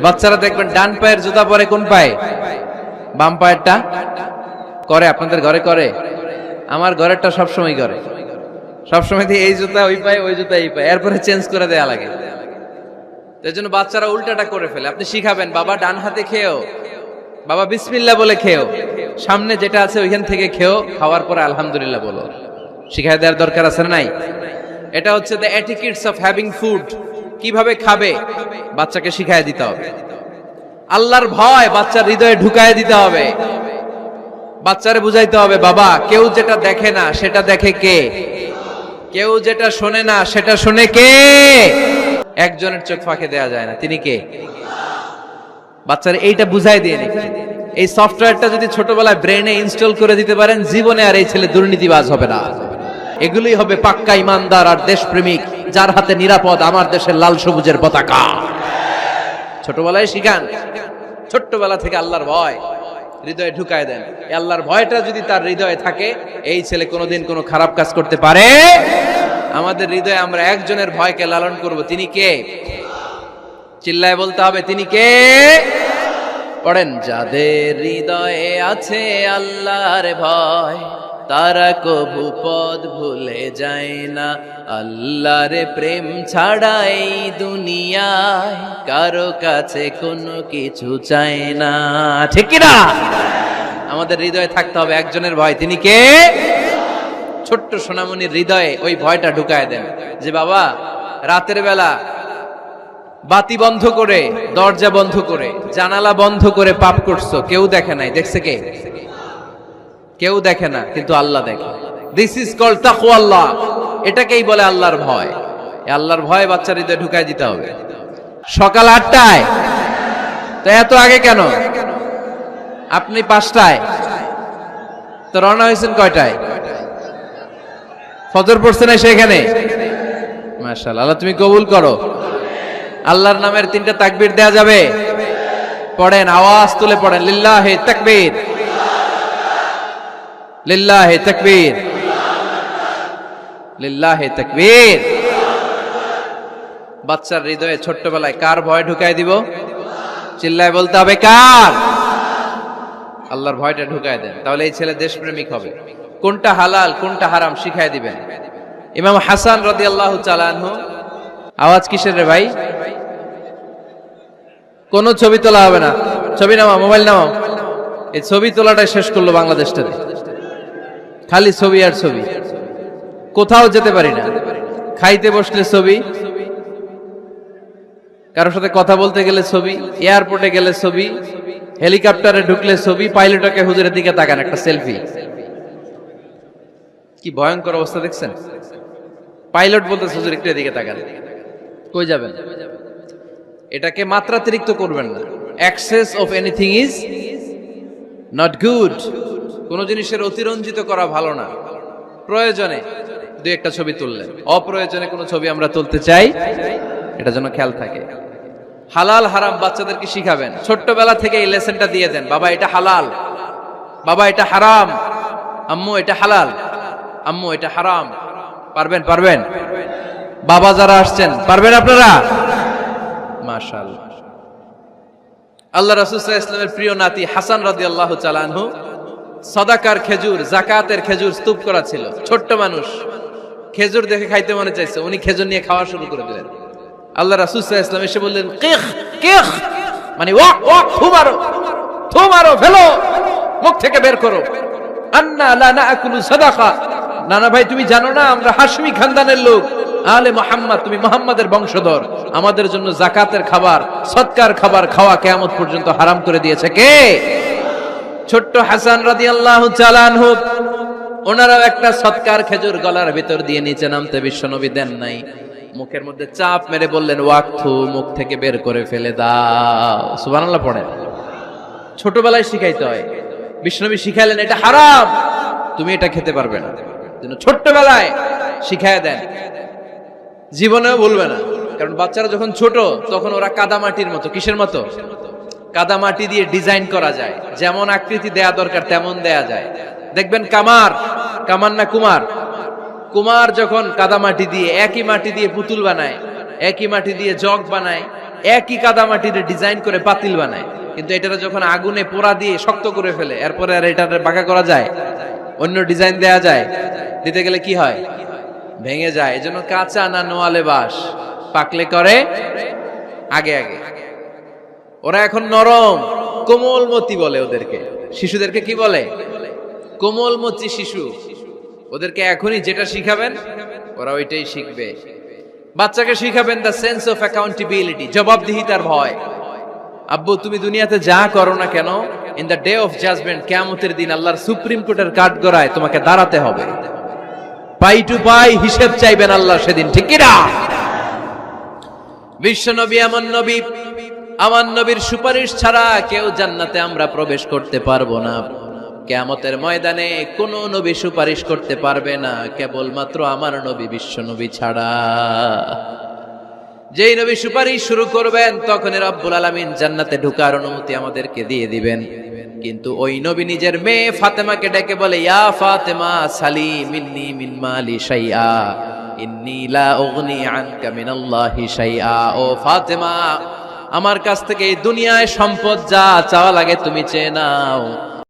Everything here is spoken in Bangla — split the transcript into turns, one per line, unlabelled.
বাচ্চারা দেখবেন ডান পায়ের জুতা পরে কোন পায়ে? বাম পায়েরটা করে, আপনাদের ঘরে করে। আমার ঘরেরটা সবসময় করে। সবসময় এই জুতা ওই পায়ে, ওই জুতা এই পায়ে। এরপরে চেঞ্জ করে দেয়া লাগে। এই জন্য বাচ্চারা উল্টাটা করে ফেলে। আপনি শিখাবেন, বাবা, ডান হাতে খেয়েও। বাবা বিসমিল্লা বলে খেয়েও। সামনে যেটা আছে ওইখান থেকে খেয়েও। খাওয়ার পরে আলহামদুলিল্লাহ বলো। শিখাই দেওয়ার দরকার আছে নাই? এটা হচ্ছে the etiquettes of having food কীভাবে খাবে? বাচ্চাকে শিখাই দিতে হবে। আল্লাহর ভয় বাচ্চার হৃদয়ে ঢুকায় দিতে হবে। বাচ্চারে বুঝাইতে হবে, বাবা, কেউ যেটা দেখে না, সেটা দেখে কে? কেউ যেটা শোনে না, সেটা শুনে কে? একজনের চোখ ফাঁকে দেয়া যায় না। তিনি কে? বাচ্চারা এইটা বুঝাই দিয়ে এই সফটওয়্যারটা যদি ছোটবেলায় ব্রেনে ইনস্টল করে দিতে পারেন, জীবনে আর এই ছেলে দুর্নীতিবাজ হবে না। এগুলোই হবে পাক্কা ইমানদার আর দেশপ্রেমিক, যার হাতে নিরাপদ আমার দেশের লাল সবুজের পতাকা। ছোটবেলায় শিখান, ছোট্টবেলা থেকে আল্লাহর ভয়, হৃদয়ে ঢুকায় দেন। আল্লাহর ভয়টা যদি তার হৃদয়ে থাকে, এই ছেলে কোনোদিন কোনো খারাপ কাজ করতে পারে? আমাদের হৃদয়ে আমরা একজনের ভয়কে লালন করব, তিনি কে? চিল্লায় বলতে হবে, তিনি কে? পড়েন, যাদের হৃদয়ে আছে আল্লাহর ভয় তারা কবু পদ ভুলে যায় না। আল্লাহর প্রেম ছাড়া এই দুনিয়ায় কারও কাছে কোনো কিছু চায় না। ঠিক না? আমাদের হৃদয়ে থাকতে হবে একজনের ভয়। তিনি কে? ছোট্ট সোনামণির হৃদয়ে ওই ভয়টা ঢুকায় দেন যে, বাবা, রাতের বেলা বাতি বন্ধ করে, দরজা বন্ধ করে, জানালা বন্ধ করে পাপ করছ, কেউ দেখে নাই। দেখছে কে? কেউ দেখে না, কিন্তু আল্লাহ দেখে। দিস ইজ কল তাকু আল্লাহ এটাকেই বলে আল্লাহর ভয়। আল্লাহর ভয় বাচ্চার হৃদয়ে ঢুকাই দিতে হবে। সকাল আটটায়। তো এত আগে কেন? আপনি পাঁচটায়। তো রওনা হয়েছেন কয়টায়? ফজর পড়ছে না সেখানে মাশাআল্লাহ, আল্লাহ তুমি কবুল করো। আল্লাহর নামের তিনটা তাকবির দেয়া যাবে। পড়েন, আওয়াজ তুলে পড়েন। লিল্লাহে তাকবীর। লিল্লাহে তাকবীর। লিল্লাহে তাকবীর। বাচ্চার হৃদয়ে ছোট্টবেলায় কার ভয় ঢুকাই দিব? চিল্লায় বলতে হবে কার? আল্লাহর ভয়টা ঢুকায় দেন। তাহলে এই ছেলে দেশপ্রেমিক হবে। কোনটা হালাল, কোনটা হারাম শিখাই দিবেন। ইমাম হাসান রদি আল্লাহ চালানহু আওয়াজ কিসের রে ভাই? কোন ছবি তোলা হবে না। ছবি নামাও, মোবাইল নামাও। এই ছবি তোলাটাই শেষ করল বাংলাদেশটাতে। খালি ছবি আর ছবি। কোথাও যেতে পারি না। খাইতে বসলে ছবি। কারোর সাথে কথা বলতে গেলে ছবি। এয়ারপোর্টে গেলে ছবি। হেলিকপ্টারে ঢুকলে ছবি। পাইলটকে হুজুরের দিকে তাকান, একটা সেলফি। কি ভয়ঙ্কর অবস্থা দেখছেন? পাইলট বলতে হুজুর, একটু এদিকে তাকান। কই যাবেন? এটাকে মাত্রাতিরিক্ত করবেন না। Excess of anything is not good কোন জিনিসের অতিরঞ্জিত করা ভালো না। প্রয়োজনে দু একটা ছবি তুললেন। অপ্রয়োজনে কোনো ছবি আমরা তুলতে চাই, এটা যেন খেয়াল থাকে। হালাল হারাম বাচ্চাদেরকে শিখাবেন? ছোট্টবেলা থেকে এই লেসনটা দিয়ে দেন, বাবা, এটা হালাল। বাবা, এটা হারাম। আম্মু, এটা হালাল। আম্মু, এটা হারাম। পারবেন পারবেন? বাবা যারা আসছেন, পারবেন আপনারা? মাশাল আল্লাহ রাসুল্লাহ ইসলামের প্রিয় নাতি হাসান রাদি আল্লাহ চালানহু সদাকার খেজুর, জাকাতের খেজুর স্তূপ করা ছিল। ছোট্ট মানুষ। খেজুর দেখে খাইতে মনে চাইছে। উনি খেজুর নিয়ে খাওয়া শুরু করে দিলেন। আল্লাহ রাসুল্লাহ ইসলাম এসে বললেন মানে ওয়াক ওয়াক থু মারো থু মারো, ফেলো, মুখ থেকে বের করো। আন্না লা নাআকুলু সাদাকা। নানা ভাই, তুমি জানো না, আমরা হাশমি খানদানের লোক। আলে মোহাম্মদ, তুমি মোহাম্মদের বংশধর। আমাদের জন্য জাকাতের খাবার, সৎকার খাবার খাওয়া কেয়ামত পর্যন্ত হারাম করে দিয়েছে। কে? ছোট্ট হাসান রাদি আল্লাহ চালানহু ওনারাও একটা সৎকার খেজুর গলার ভিতর দিয়ে নিচে নামতে বিশ্বনবী দেন নাই। মুখের মধ্যে চাপ মেরে বললেন ওয়াক্থু মুখ থেকে বের করে ফেলে দাও। সুবহানাল্লাহ পড়েন। ছোটবেলায় শিখাইতে হয়। বিষ্ণবী শিখাইলেন, এটা হারাম, তুমি এটা খেতে পারবে না। যেন ছোট্টবেলায় শিখায় দেন। জীবনেও বলবে না, কারণ বাচ্চারা যখন ছোট, তখন ওরা কাদামাটির মতো, কিসের মতো? কাদামাটি দিয়ে ডিজাইন করা যায়। যেমন আকৃতি দেয়া দরকার, তেমন দেয়া যায়। দেখবেন কামার কামার না কুমার? কুমার যখন কাদামাটি দিয়ে একই মাটি দিয়ে পুতুল বানায়, একই মাটি দিয়ে জগ বানায়, একই কাদামাটির ডিজাইন করে পাতিল বানায়। কিন্তু এটারে যখন আগুনে পোড়া দিয়ে শক্ত করে ফেলে, এরপরে আর এটা বাঁকা করা যায়? অন্য ডিজাইন দেয়া যায়? দিতে গেলে কি হয়? ভেঙে যায়। এজন্য কাঁচা না নোয়ালে বাস? পাকলে করে আগে আগে। ওরা এখন নরম। কোমলমতি বলে ওদেরকে। শিশুদেরকে কি বলে? কোমলমতি শিশু। ওদেরকে এখনই যেটা শিখাবেন, ওরা ওইটাই শিখবে। বাচ্চাকে শিখাবেন দ্য সেন্স অফ অ্যাকাউন্টেবিলিটি জবাবদিহিতার ভয়। আব্বু, তুমি দুনিয়াতে যা করো না কেন in the day of judgement কেয়ামতের দিন আল্লাহর সুপ্রিম কোর্টের কাঠ গড়ায় তোমাকে দাঁড়াতে হবে। পাই টু পাই হিসেব চাইবেন আল্লাহ সেদিন, ঠিক কিনা? বিশ্ব নবী এমন নবী। আমার নবীর সুপারিশ ছাড়া কেউ জান্নাতে আমরা প্রবেশ করতে পারব না। কেয়ামতের ময়দানে কোন নবী সুপারিশ করতে পারবে না, কেবলমাত্র আমার নবী বিশ্ব নবী ছাড়া। যেই নবী সুপারিশ শুরু করবেন, তখনই রব্বুল আলামিন জান্নাতে ঢুকার অনুমতি আমাদেরকে দিয়ে দিবেন। কিন্তু ওই নবী নিজের মেয়ে ফাতেমাকে ডেকে বলে, ইয়া ফাতেমা সালি মিন্নি মিন মালি শাইআ ইন্নী লা উগনি আনকা মিনাল্লাহি শাইআ ও ফাতেমা আমার কাছ থেকে এই দুনিয়ায় সম্পদ যা চাওয়া লাগে তুমি চেয়ে নাও।